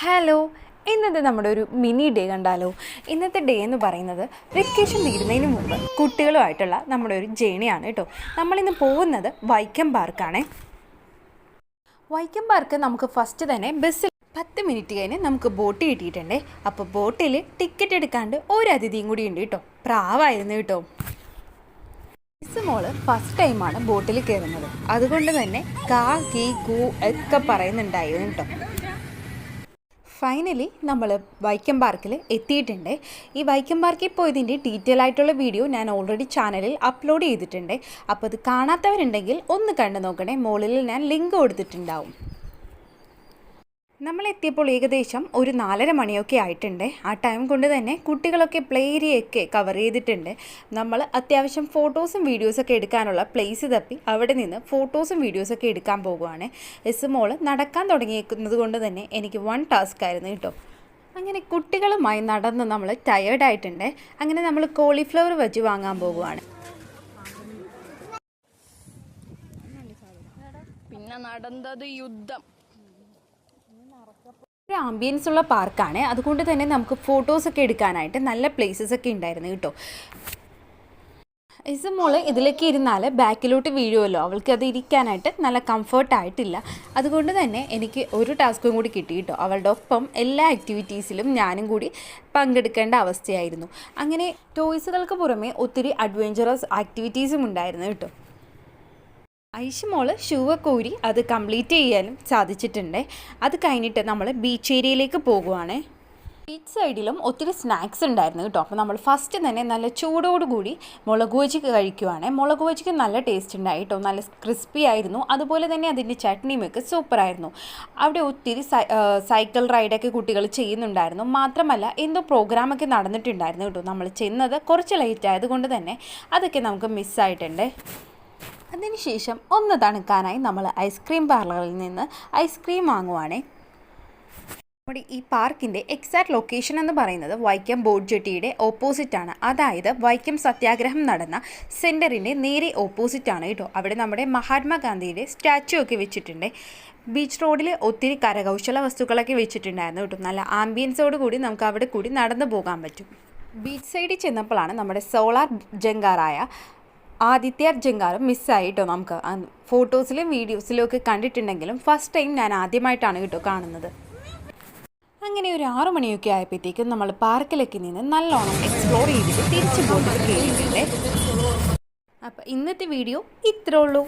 Hello ഇന്നത്തെ നമ്മുടെ ഒരു മിനി ഡേ കണ്ടാലോ? ഇന്നത്തെ ഡേ എന്ന് പറയുന്നത് വെക്കേഷൻ തീരുന്നതിന് മുമ്പ് കുട്ടികളുമായിട്ടുള്ള നമ്മുടെ ഒരു ജേണിയാണ് കേട്ടോ. നമ്മളിന്ന് പോകുന്നത് വൈക്കം പാർക്കാണേ വൈക്കം പാർക്ക് നമുക്ക് ഫസ്റ്റ് തന്നെ ബസ്സിൽ പത്ത് മിനിറ്റ് കഴിഞ്ഞ് നമുക്ക് ബോട്ട് കിട്ടിയിട്ടുണ്ടേ. അപ്പോൾ ബോട്ടിൽ ടിക്കറ്റ് എടുക്കാണ്ട് ഒരു അതിഥിയും കൂടി ഉണ്ട് കേട്ടോ. പ്രാവായിരുന്നു കേട്ടോ. മിസ് മോൾ ഫസ്റ്റ് ടൈമാണ് ബോട്ടിൽ കയറുന്നത്. അതുകൊണ്ട് തന്നെ കാ കീ കൂ ഒക്കെ പറയുന്നുണ്ടായിരുന്നു കേട്ടോ. ഫൈനലി നമ്മൾ വൈക്കം പാർക്കിൽ എത്തിയിട്ടുണ്ട്. ഈ വൈക്കം പാർക്കിൽ പോയതിന്റെ ഡീറ്റെയിൽ ആയിട്ടുള്ള വീഡിയോ ഞാൻ ഓൾറെഡി ചാനലിൽ അപ്ലോഡ് ചെയ്തിട്ടുണ്ട്. അപ്പോൾ അത് കാണാത്തവരുണ്ടെങ്കിൽ ഒന്ന് കണ്ടു നോക്കണേ. മുകളിൽ ഞാൻ ലിങ്ക് കൊടുത്തിട്ടുണ്ടാവും. നമ്മൾ എത്തിയപ്പോൾ ഏകദേശം ഒരു നാലര മണിയൊക്കെ ആയിട്ടുണ്ട്. ആ ടൈം കൊണ്ട് തന്നെ കുട്ടികളൊക്കെ പ്ലേ ഏരിയയൊക്കെ കവർ ചെയ്തിട്ടുണ്ട്. നമ്മൾ അത്യാവശ്യം ഫോട്ടോസും വീഡിയോസൊക്കെ എടുക്കാനുള്ള പ്ലേസ് തപ്പി അവിടെ നിന്ന് ഫോട്ടോസും വീഡിയോസൊക്കെ എടുക്കാൻ പോകുവാണ് എസ് മോൾ നടക്കാൻ തുടങ്ങിയിരിക്കുന്നത് കൊണ്ട് തന്നെ എനിക്ക് വൺ ടാസ്ക് ആയിരുന്നു കേട്ടോ. അങ്ങനെ കുട്ടികളുമായി നടന്ന് നമ്മൾ ടയേർഡായിട്ടുണ്ട് അങ്ങനെ നമ്മൾ കോളിഫ്ലവർ വെച്ച് വാങ്ങാൻ പോകുവാണ് പിന്നെ നടന്നത് യുദ്ധം. ഒരു ആംബിയൻസ് ഉള്ള പാർക്കാണ് അതുകൊണ്ട് തന്നെ നമുക്ക് ഫോട്ടോസ് ഒക്കെ എടുക്കാനായിട്ട് നല്ല പ്ലേസസ് ഒക്കെ ഉണ്ടായിരുന്നു കേട്ടോ. ഇസ് മോൾ ഇതിലേക്ക് ഇരുന്നാൽ ബാക്കിലോട്ട് വീഴുമല്ലോ അവൾക്ക് അത് ഇരിക്കാനായിട്ട് നല്ല കംഫർട്ടായിട്ടില്ല അതുകൊണ്ട് തന്നെ എനിക്ക് ഒരു ടാസ്കും കൂടി കിട്ടി കേട്ടോ. അവളുടെ ഒപ്പം എല്ലാ ആക്ടിവിറ്റീസിലും ഞാനും കൂടി പങ്കെടുക്കേണ്ട അവസ്ഥയായിരുന്നു. അങ്ങനെ ടോയ്സുകൾക്ക് പുറമെ ഒത്തിരി അഡ്വഞ്ചറസ് ആക്ടിവിറ്റീസും ഉണ്ടായിരുന്നു കേട്ടോ. ഐഷ മോൾ ഷൂ ഒക്കെ ഊരി അത് കംപ്ലീറ്റ് ചെയ്യാനും സാധിച്ചിട്ടുണ്ട്. അത് കഴിഞ്ഞിട്ട് നമ്മൾ ബീച്ച് ഏരിയയിലേക്ക് പോകുവാണ്. ബീച്ച് സൈഡിലും ഒത്തിരി സ്നാക്സ് ഉണ്ടായിരുന്നു കേട്ടോ. അപ്പോൾ നമ്മൾ ഫസ്റ്റ് തന്നെ നല്ല ചൂടോടുകൂടി മുളക് ബജിക്ക് കഴിക്കുവാണ്. മുളക് ബജിക്ക് നല്ല ടേസ്റ്റ് ഉണ്ടായി കേട്ടോ. നല്ല ക്രിസ്പി ആയിരുന്നു. അതുപോലെ തന്നെ അതിന്റെ ചട്നിയുമൊക്കെ സൂപ്പറായിരുന്നു അവിടെ ഒത്തിരി സൈക്കിൾ റൈഡൊക്കെ കുട്ടികൾ ചെയ്യുന്നുണ്ടായിരുന്നു. മാത്രമല്ല എന്തോ പ്രോഗ്രാമൊക്കെ നടന്നിട്ടുണ്ടായിരുന്നു കേട്ടോ. നമ്മൾ ചെന്നത് കുറച്ച് ലേറ്റ് ആയതുകൊണ്ട് തന്നെ അതൊക്കെ നമുക്ക് മിസ്സായിട്ടുണ്ട് അതിനുശേഷം ഒന്ന് തണുക്കാനായി നമ്മൾ ഐസ്ക്രീം പാർലറിൽ നിന്ന് ഐസ്ക്രീം വാങ്ങുവാണേ. നമ്മുടെ ഈ പാർക്കിന്റെ എക്സാക്ട് ലൊക്കേഷൻ എന്ന് പറയുന്നത് വൈക്കം ബോട്ട് ജെട്ടിയുടെ ഓപ്പോസിറ്റാണ്. അതായത് വൈക്കം സത്യാഗ്രഹം നടന്ന സെന്ററിന്റെ നേരെ ഓപ്പോസിറ്റാണ് കേട്ടോ. അവിടെ നമ്മുടെ മഹാത്മാഗാന്ധിയുടെ സ്റ്റാച്ചു ഒക്കെ വെച്ചിട്ടുണ്ട്. ബീച്ച് റോഡിൽ ഒത്തിരി കരകൗശല വസ്തുക്കളൊക്കെ വെച്ചിട്ടുണ്ടായിരുന്നു കേട്ടോ. നല്ല ആംബിയൻസോട് കൂടി നമുക്ക് അവിടെ കൂടി നടന്നു പോകാൻ പറ്റും. ബീച്ച് സൈഡിൽ ചെന്നപ്പോഴാണ് നമ്മുടെ സോളാർ ജങ്കാറായ ആദിത്യ ജങ്കാറും മിസ്സായി കേട്ടോ നമുക്ക്. ഫോട്ടോസിലും വീഡിയോസിലും ഒക്കെ കണ്ടിട്ടുണ്ടെങ്കിലും ഫസ്റ്റ് ടൈം ഞാൻ ആദ്യമായിട്ടാണ് കേട്ടോ കാണുന്നത്. അങ്ങനെ ഒരു ആറു മണിയൊക്കെ ആയപ്പോഴത്തേക്കും നമ്മൾ പാർക്കിലൊക്കെ നിന്ന് നല്ലോണം എക്സ്പ്ലോർ ചെയ്തിട്ട് തിരിച്ചു പോയിട്ട് കയറിയിട്ടുണ്ട് അപ്പം ഇന്നത്തെ വീഡിയോ ഇത്രേ ഉള്ളൂ.